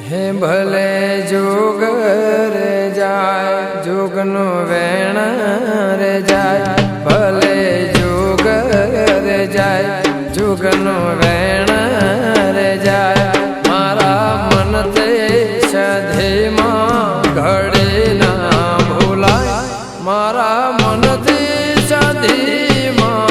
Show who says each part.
Speaker 1: હે ભલે જોગ રે જાય, જોગનો વેણ રે જાય. ભલે જોગ રે જાય, જોગનો વેણ રે જાય. મારા મન તે સધેમાં ઘડે ના ભૂલાય. મારા મન તે સધેમાં